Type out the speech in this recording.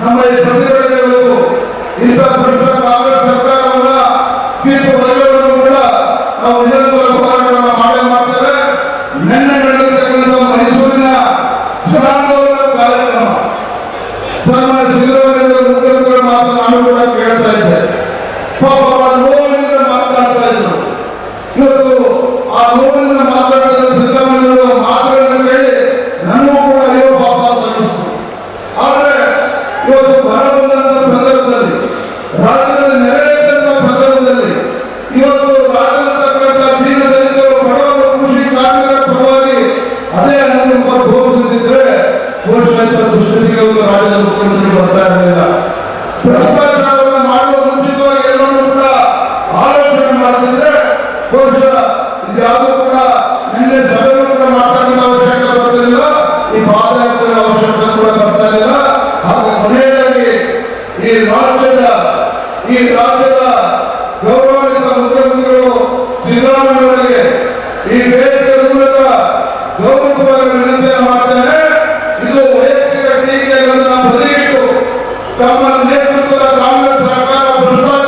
ನಮ್ಮ ಈ ಪ್ರತಿಭಟನೆ ಇಂಥ ಪುರುಷ ಕಾಂಗ್ರೆಸ್ ಸರ್ಕಾರವನ್ನ ತೀರ್ಪು ಬರೆಯುವವರೆಗೂ ಕೂಡ ನಾವು ನಿರಂತರ ಹೋರಾಟವನ್ನು ಮಾಡೇ ಮೈಸೂರಿನ ಕಾರ್ಯಕ್ರಮ ಸನ್ಮಾನ್ಯ ಸಿದ್ದರಾಮಯ್ಯ ಕೇಳ್ತಾ ಇದ್ದೆ ಪಾಪ ಚುನಾವಣೆಗಳಿಗೆ ಈ ವೇದಿಕೆ ಮೂಲಕ ಗೌರವವಾಗಿ ವಿನಂತಿಯನ್ನು ಮಾಡ್ತೇನೆ, ಇದು ವೈಯಕ್ತಿಕ ಟೀಕೆಗಳನ್ನು ಬದಿಗಿಟ್ಟು ತಮ್ಮ ನೇತೃತ್ವದ ಕಾಂಗ್ರೆಸ್ ಸರ್ಕಾರ ಭ್ರಷ್ಟಾಚಾರ